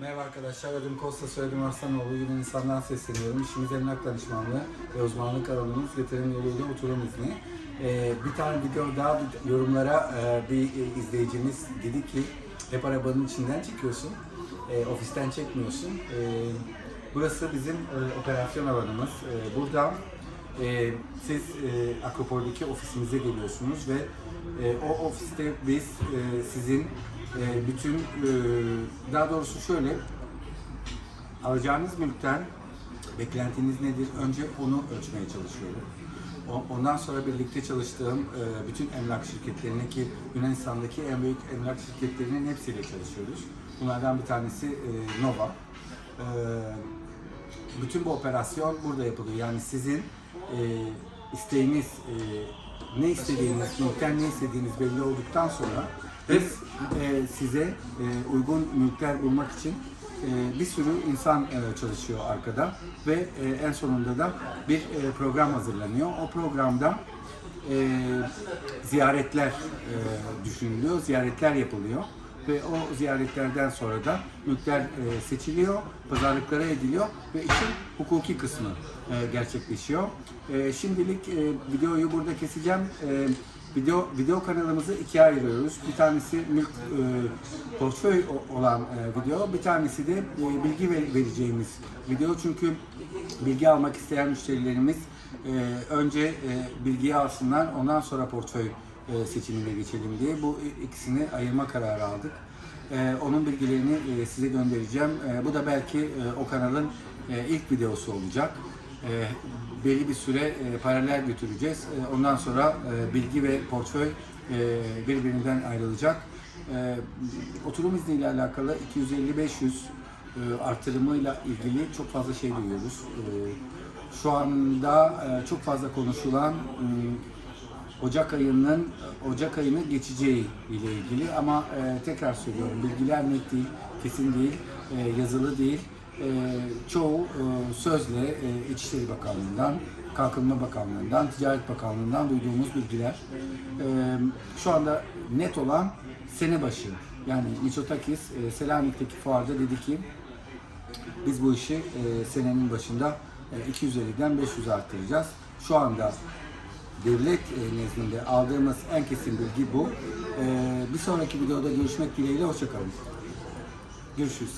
Merhaba arkadaşlar, adım Kosta, soyadım Arslanoğlu. Yunanistan'dan sesleniyorum. İşimiz emlak danışmanlığı ve uzmanlık alanımız getirim yoluyla oturum izni. Ee, bir tane video daha yorumlara e, bir e, izleyicimiz dedi ki hep arabanın içinden çekiyorsun, e, ofisten çekmiyorsun. E, burası bizim e, operasyon alanımız. E, burada e, siz e, Akropol'deki ofisimize geliyorsunuz ve e, o ofiste biz e, sizin e, bütün e, daha doğrusu şöyle alacağınız mülkten beklentiniz nedir? Önce onu ölçmeye çalışıyorum. Ondan sonra birlikte çalıştığım e, bütün emlak şirketlerini ki Yunanistan'daki en büyük emlak şirketlerinin hepsiyle çalışıyoruz. Bunlardan bir tanesi e, Nova. Bütün bu operasyon burada yapılıyor. Yani sizin e, isteğiniz, e, ne istediğiniz, mülkten ne istediğiniz belli olduktan sonra biz e, size e, uygun mülkler bulmak için e, bir sürü insan e, çalışıyor arkada ve e, en sonunda da bir e, program hazırlanıyor. O programda e, ziyaretler e, düşünülüyor, ziyaretler yapılıyor ve o ziyaretlerden sonra da mülkler e, seçiliyor, pazarlıklara ediliyor ve işin hukuki kısmı e, gerçekleşiyor. E, şimdilik videoyu burada keseceğim. Video video kanalımızı ikiye ayırıyoruz. Bir tanesi mülk e, portföy olan e, video, bir tanesi de e, bilgi ver- vereceğimiz video. Çünkü bilgi almak isteyen müşterilerimiz e, önce e, bilgiyi alsınlar, ondan sonra portföy e, seçimine geçelim diye bu ikisini ayırma kararı aldık. E, onun bilgilerini e, size göndereceğim. E, bu da belki e, o kanalın e, ilk videosu olacak. E, belli bir süre e, paralel götüreceğiz. E, ondan sonra e, bilgi ve portföy e, birbirinden ayrılacak. E, oturum izniyle alakalı 250-500 e, artırımıyla ilgili çok fazla şey duyuyoruz. E, şu anda e, çok fazla konuşulan e, Ocak ayının Ocak ayını geçeceği ile ilgili ama e, tekrar söylüyorum bilgiler net değil, kesin değil, e, yazılı değil. E, çoğu e, sözle e, İçişleri Bakanlığı'ndan, Kalkınma Bakanlığı'ndan, Ticaret Bakanlığı'ndan duyduğumuz bilgiler. E, şu anda net olan sene başı yani Mitsotakis e, Selanik'teki fuarda dedi ki biz bu işi senenin başında e, 250'den 500'e arttıracağız. Şu anda devlet nezdinde aldığımız en kesin bilgi bu. E, bir sonraki videoda görüşmek dileğiyle hoşçakalın. Görüşürüz.